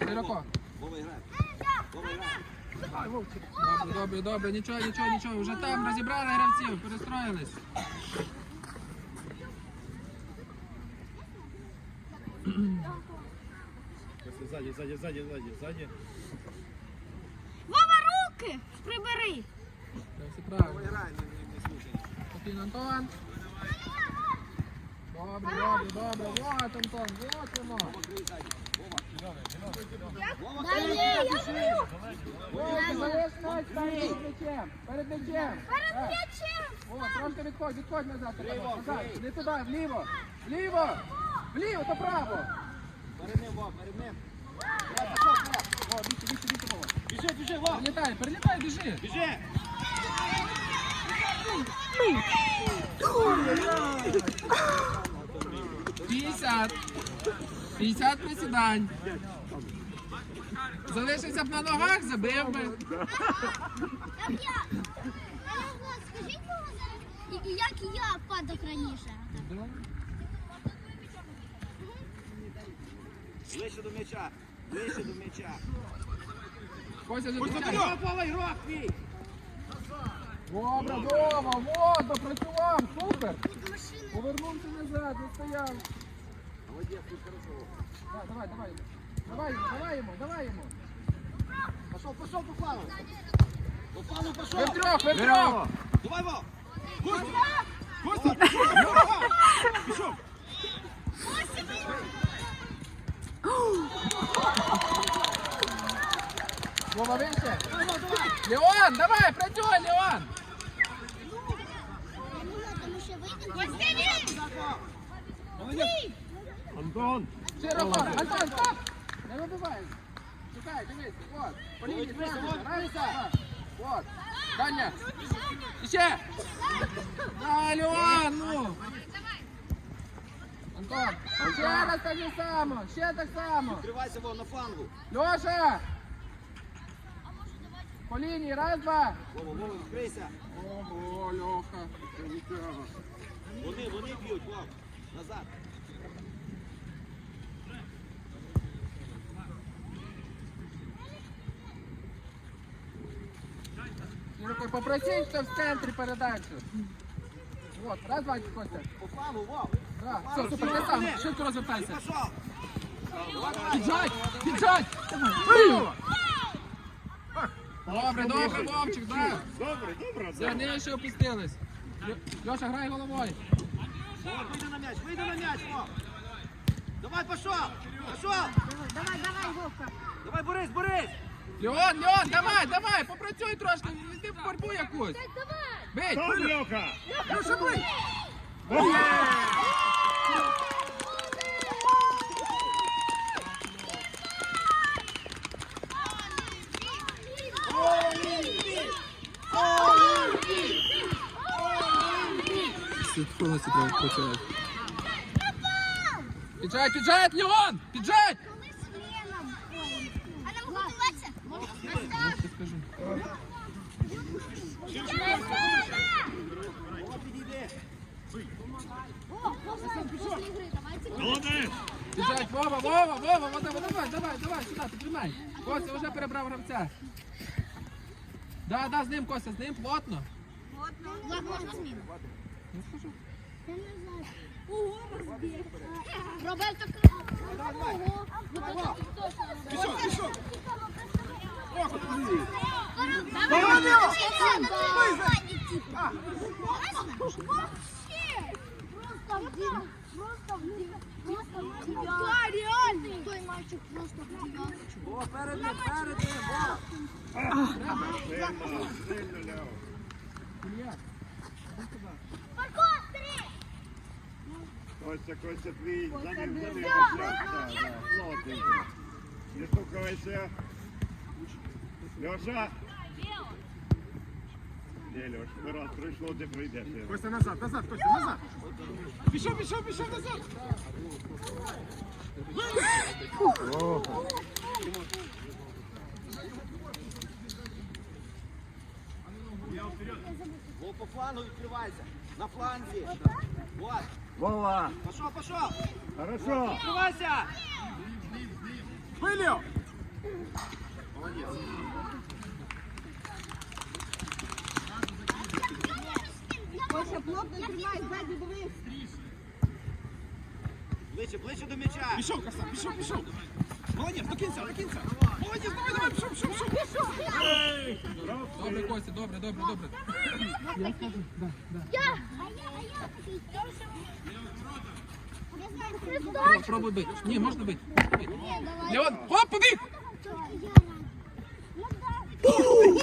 Широко. Добре, добре, добре, нічого, нічого, нічого. Вже там розібрали гравців, перестроїлись. Сзади, сзади, сзади, сзади, сзади. Вова, руки прибери. Все правильно. Спокійно, Антон. Добре, добре, добре. Вот, Антон, вот воно. Перед м'ячем! Перед м'ячем! О, трошки відходь, відходь Не туди, вліво. Вліво! Вліво, то право. Перед ним, Вов, перед ним. Біжи, біжи, Вов. Перелітай, перелітай, біжи. Біжи. Пятьдесят. 50 присідань. Залишився б на ногах, забив би. Скажіть як я падав раніше. Ближче до м'яча. Ближче до м'яча. Кося до м'яча. Папа, ігрок твій. Добре, дома, вот, допрацював, супер. Повернувся назад, не стояв. Молодець, тут хорошо. Давай, давай. Давай давай йому, давай йому. Пошов, пошов, по фалу. По фалу Ви пошов. втрьох, ви втрьох. Давай, давай. Леон, давай, працюй, Леон. Антон! Широко. Антон, стоп. Не вибивай. Чекай, дивись, вот. По лінії, Дивись, сразу, вот, раз, дивись. два. Вот. Даня. Іще. Да, Леон, ну. Антон, ще раз так же само, ще так само. Відкривайся, Вова, на флангу. Леша. По лінії, раз, два. Вова, Вова, відкрийся. Ого, Леха. Вони, вони б'ють, Вова. Назад. Юрко, попроси, что в центре передачу. Вот, раз, два, Костя. Вова. Да, все, супер, ти сам, швидко розвертайся. Піджать, піджать. Добре, добре, Вовчик, да. Добре, добре, Все, нижче опустились. Леша, грай головою. Вийди на м'яч, вийди на м'яч, Вова. Давай, пішов. Пішов. Давай, давай, Вовка. Давай, Борис, Борис. Леон, Леон, давай, давай, попрацюй трошки, йди в борьбу якусь. Бить. Там, Льоха! Леша, бий. Повністю треба працювати. Піджать, піджать, Леон! Піджать! Коли з Леном. А нам готуватися? Я тобі скажу. Вова, підійди. О, після ігри, давайте. Молодець! Біжать, Вова, Вова, Вова, Вова, давай, давай, давай, сюди, підтримай. Костя вже перебрав гравця. Да, да, з ним, Костя, з ним плотно. Влад, можна зміну? Ну, скажу. Я не знаю. Ого, розбіг. Роберто Ого. Ну, то точно. Пішов, пішов. Давай, давай, Да, реально. Той мальчик просто в девяточку. Вова, перед ним, перед ним, Вова. Сильно, сильно, Льоха. Ілья, Марко, три. Костя, Костя, твій, за ним, за ним, так, так, так, плотненько. Не стукайся. Льоша! Ні, Льош, ну раз прийшло, ти прийдеш. Костя назад, назад, Костя, назад. Пішов, пішов, пішов назад. Вова, по флангу відкривайся. На фланзі. Вот. Вова! Пішов, пішов. Хорошо! Відкривайся. Вилів. Молодець. Кося, плотно тримай, ззаді дивись. Ближче, ближче до м'яча. Пішов, краса, пішов, пішов. Молодець, до кінця, до кінця. Молодець, давай, давай, пішов, пішов, пішов. Добре, Костя, добре, добре, добре. Я скажу, да, да. Я! А я, а я такий. Я знаю. Пробуй бити. Ні, можна давай. Леон, хоп, побіг! Я рано. Ну Влад, Влад!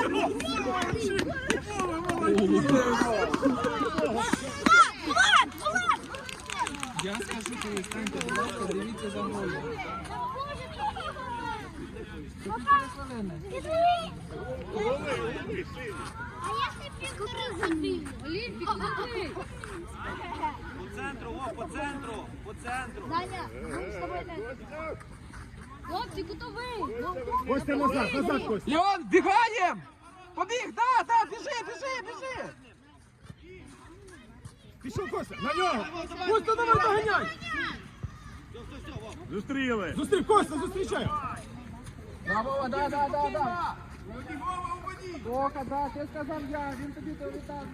Я скажу, коли станьте, будь ласка, дивіться за мною. Чотири хвилини. Лови, лови, сильно. А я не підкорив забив. Олімпік. По центру, о, по центру, по центру. Даня, ми з тобою не... Костя, Хлопці, кутовий. Костя назад, назад, Костя. Леон, бігаєм! Побіг, да, да, біжи, біжи, біжи! Пішов, Костя, на нього. Костя, давай, доганяй. Зустріли. Зустрій, Костя, зустрічай. Да, Вова, да, да, да, да. Тока, да, ти сказав я, він тобі то не забрав.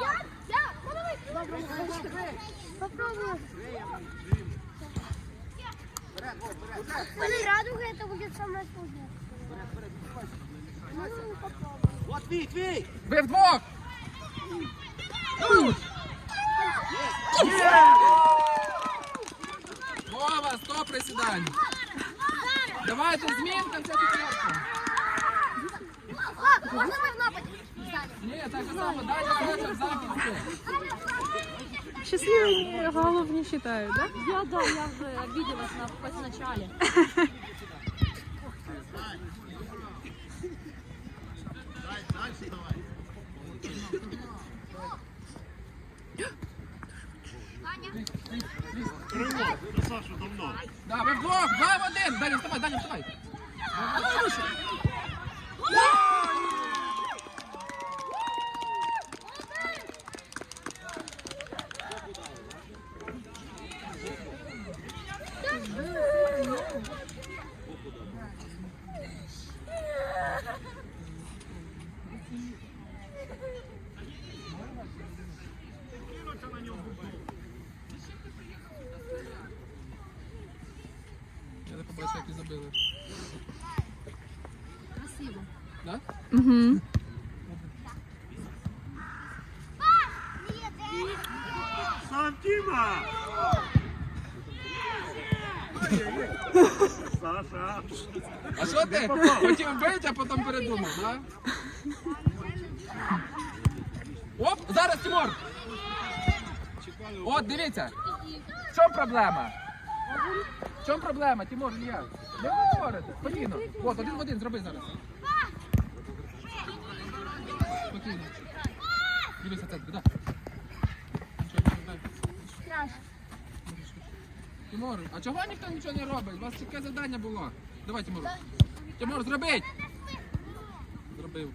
Я, я, подавай. Попробуй. Радуга это будет самое сложное. Ну, попробуй. От твій, твій. Ви вдвох! Вова, сто присідань. Давайте змінка, вся п'ятерка. А, можно мы в нападе? Ні, так само, дайте хоче в захисті. Счастливые голов не считают, да? Я, да, я вже обиделась на в начале. Сашу давно. Да, ви вдвох, два в один. Даня, вставай, Даня, вставай. Я не побачив, як і забили. Красиво. Да? Угу. Сам Тіма! Саша! А що ти хотів бити, а потім передумав, да? Оп, зараз Тимур! От, дивіться. В чому проблема? В чому проблема, Тимур, Ілля? Не говорите. Спокійно. От, один в один, зроби зараз. Спокійно. Дивися центр, нічого, дай. Тимур, а чого ніхто нічого не робить? У вас чітке завдання було. Давай, Тимур. Тимур, зробіть! Зробив.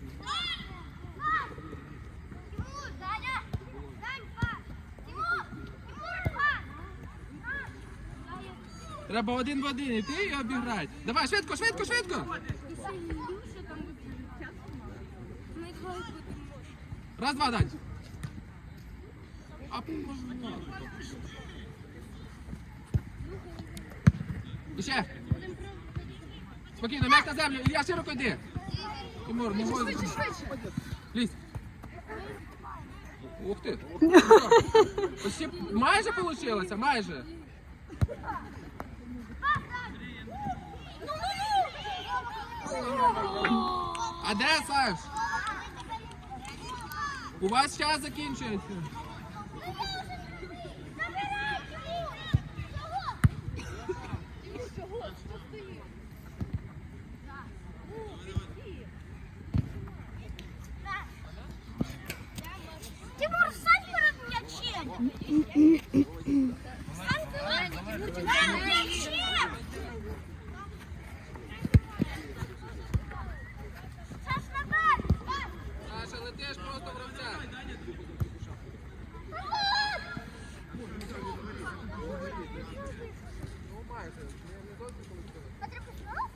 Треба один в один іти і обіграти. Давай, швидко, швидко, швидко! Раз, два, Дань. А можна. І ще. Спокійно, м'як на землю. Ілля, широко йди. Тимур, не можна. Лізь. Ух ти. Почти майже вийшло, майже. А де Саш? У вас час закінчується. Тимур, встань перед м'ячем! Встань перед м'ячем! Саш, назад! Саша, летиш просто гравця. Ну майже. Не- не зовсім вийшло. Смотри, пошел?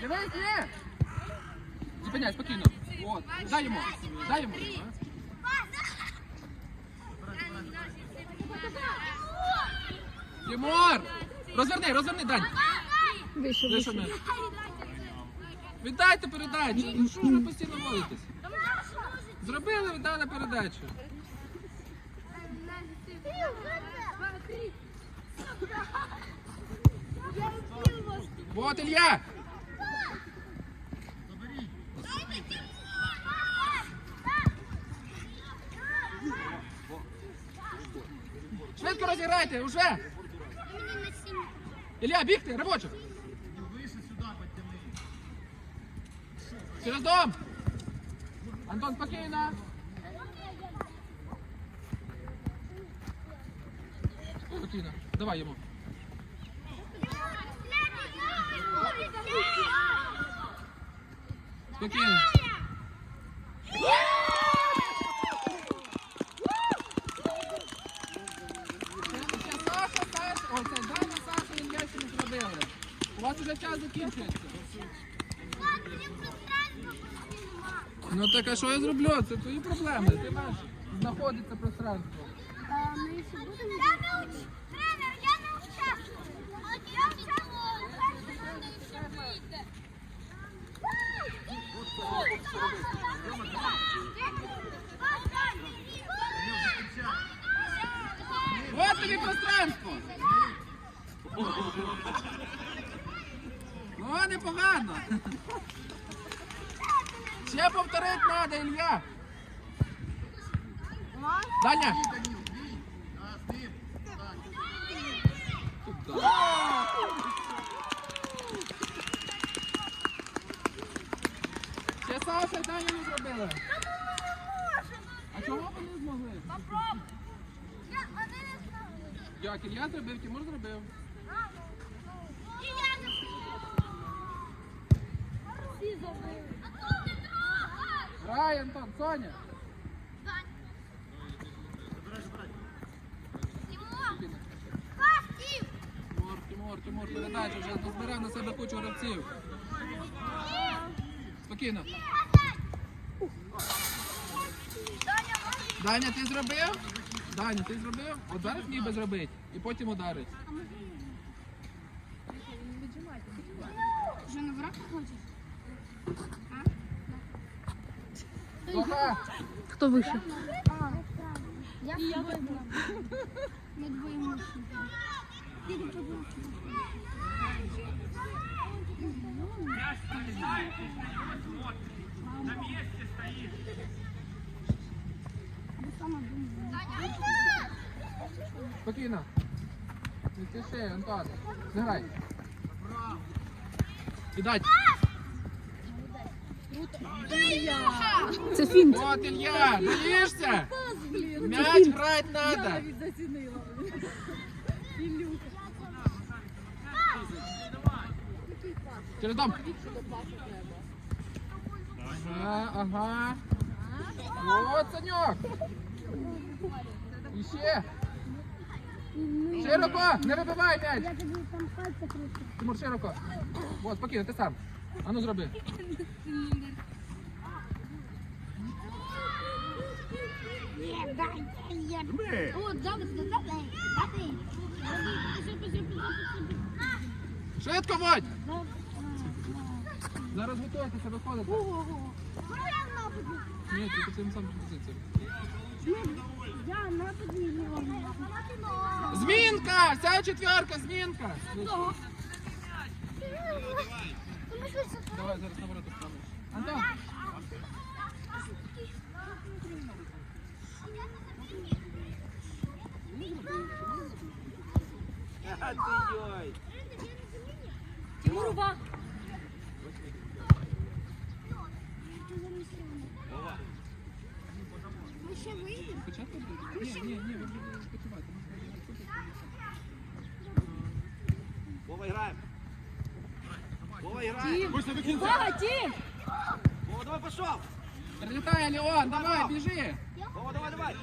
Дивись, ні! Зупиняй, спокійно. От, дай йому. Дай йому. Тимур! Розверни, розверни, Дань. Ми? Віддайте передачу. Ну що ви постійно молитесь? Зробили, віддали передачу. Вот Илья! Швидко розіграйте, уже! Илья, бігти, робочок! Через! Антон, спокійно! Спокійно, давай йому. Спокійно. Ще Саша, Саша, ой, це Даня, Саша і Ілья ще не зробили. У вас вже час закінчується. Ну а що я зроблю? Це твої проблеми. Ти маєш знаходиться пространство. Я науч... Тренер, я навчав. Я навчав. Тобі пространство. Ну, непогано. Ще повторити треба, Ілья. Даня. Ще Саша, Даня не зробили. А чого ви не змогли? Як Ілья зробив, Тимур зробив. Грай, Антон, Соня. Тимур, Тимур, Тимур, передача вже дозбирав на себе кучу гравців. Спокійно. Даня, ти зробив? Даня, ти зробив? От зараз міг би зробити. І потім ударить. Вже на враг хочеш? Дома! Хто вище? Я. Ми двоє мусимо. Спокійно. Не спіши, Антон. Зіграй. Кидай. Це фінт. От, Илья, боїшся? Мяч грати надо. Через дом. Ага, ага. Вот, Санек. Іще. Широко, не вибивай м'яч. Я тобі там пальця крутив. Тимур, широко. Вот, спокійно, ти сам. А ну зроби. Швидко, Водь! Зараз готуйтеся, виходите. Ні, ти цим сам позицію. Змінка! Вся четверка, змінка! Давай, зараз наоборот встанеш. Антон! А ти йой. Тимур, увага! Ми ще вийдемо. Спочатку? Ні, ні, ні, ви будете відпочивати. Вова, граємо. Вова, граємо. Увага, Тим! Вова, давай пішов. Прилітай, Леон, давай, біжи! Вова, давай, давай.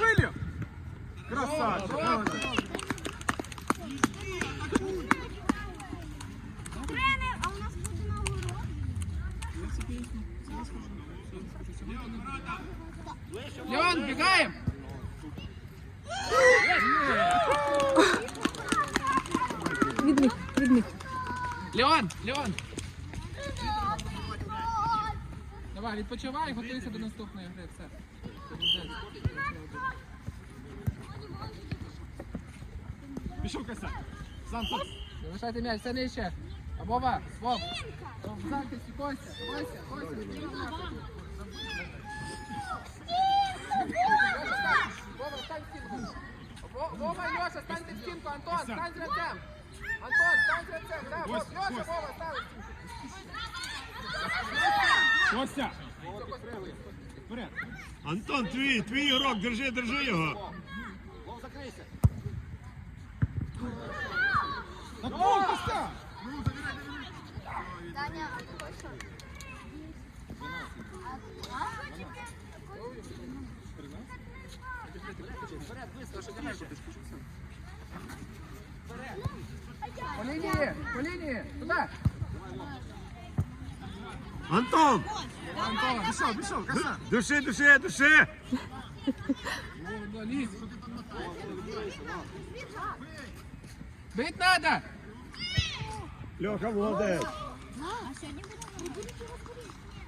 Вилів! Красавчик! О, молодець. Тренер, а у нас буде на урок. Леон, бігаємо! Них. Леон, Леон! Давай, відпочивай, готуйся до наступної гри. Все. Пішов кося. Сам сам. Залишайте м'яч, все нижче. А Вова, Вов. В захисті, Костя, Костя, Костя. Вова, стань в стінку. Вова, Льоша, станьте в стінку. Антон, стань з гравцем. Антон, стань з гравцем. Да, Вов, Ось, Льоша, ось. Вова, стань. Костя. Вперед. Антон, твій, твій ігрок, держи, держи його. Вов, закрийся. На гол, Костя. Даня, а ти хочеш? По лінії, по лінії. Туди. Антон, Антон, Пішов, пішов, кося. души, души, души. лізь. Бить надо. Льоха, молодець. А сьогодні.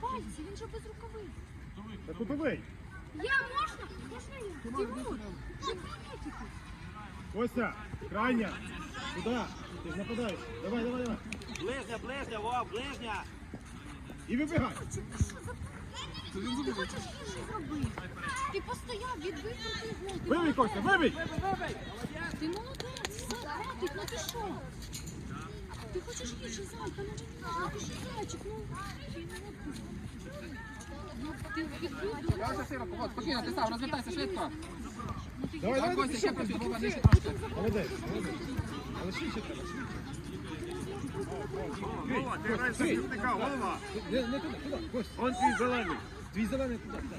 Пальці, він же без рукавиць. Та кутовий. Я можна? Можна я? Тимур, Костя, крайня. Туди. Ти ж нападаєш. Давай, давай, давай. Ближня, ближня, Вов, ближня. І вибігай. Ти постояв, відбив крутий гол. Ти Вибій, Костя, вибій. Ти молодець, все, хватить, ну ти що? Ти хочеш їжі, зайка, ну ну ти ж зайчик, ну. Ну, ти відбив дуже. Льоша широко, от, спокійно, ти сам, розвертайся швидко. Давай, давай, Костя, ще пішов. Вова, нижче трошки. Молодець, молодець. Але швидше треба, Вова, ти граєш захисника, голова. Не, не туди, туди. Костя. Он твій зелений. Твій зелений туди. туди.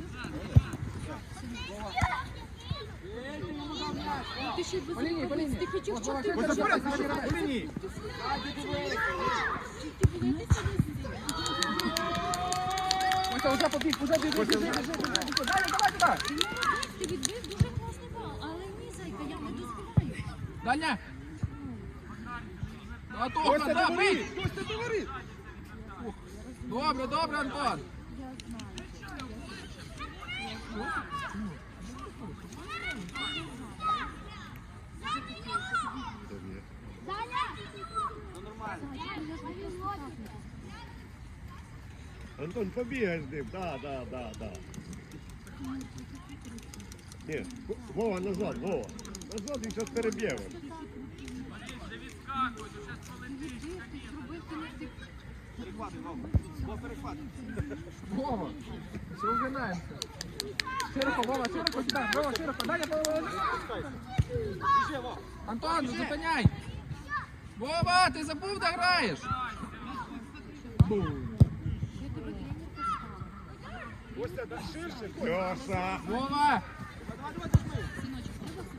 Ну, Ти ще без По лінії, по рукавиць. лінії. Ти хотів От, Вова, чотири. швидко, Костя, вперед, швидко, пішов, швидко. по лінії. Костя, вже побіг, вже біг, біг, біг, біг, біг, біг. Далі, давай туди. Ти відбив дуже класний бал, але ні, зайка, я не дозволяю. Даня. Готово, Костя, да, бий. воріт. Костя, ти воріт. Добре, добре, Антон. Ну. Антон, побігай з ним. Да, да, да, да. Ні, Вова, назад, Вова. Назад, він зараз переб'є вас. Вова, все ugинаємося. Широко, Вова, широко сюди. Вова, широко. Даня, Вова. Біжи, Вов. Антон, не зупиняй. Вова, ти забув, де граєш? Костя, да ширше. Льоша. Вова.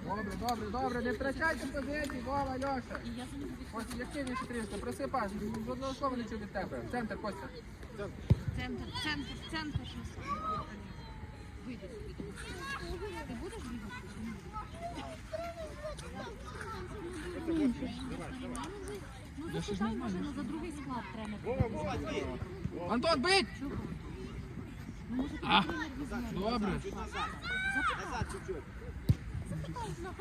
Добре, добре, добре, не втрачайте позиції, Вова, Льоша. Ти ще трішки, просипай, жодного слова не чув від тебе. Центр, Костя. Центр, центр, центр. Вийди собі. Ти будеш бігати? Ну, запитай, може, ну, за другий склад твій. Антон, бить! А, добре. Назад. Назад чуть-чуть.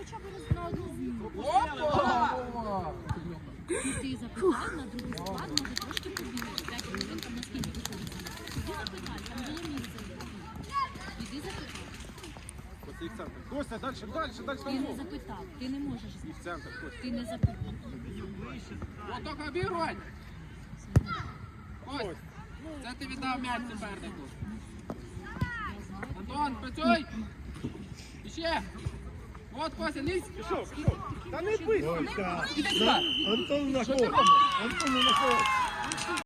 Хоча б раз на одну зміну. Опа! Ти запитай, на другий склад, може трошки побігати. П'ять хвилин там наскільки виходить. Іди запитай, там було місце. Іди запитай. Костя, і в центр. Костя, далі, далі, далі. Ти не запитав, ти не можеш І знати. в центр, Костя. Ти не запитав. О, тільки обігрувай! Ось, це ти віддав м'яч супернику. Антон, працюй! І ще! От, Костя, лізь! Пішов, пішов. Та не бий. Антон на кого? Антон на ход.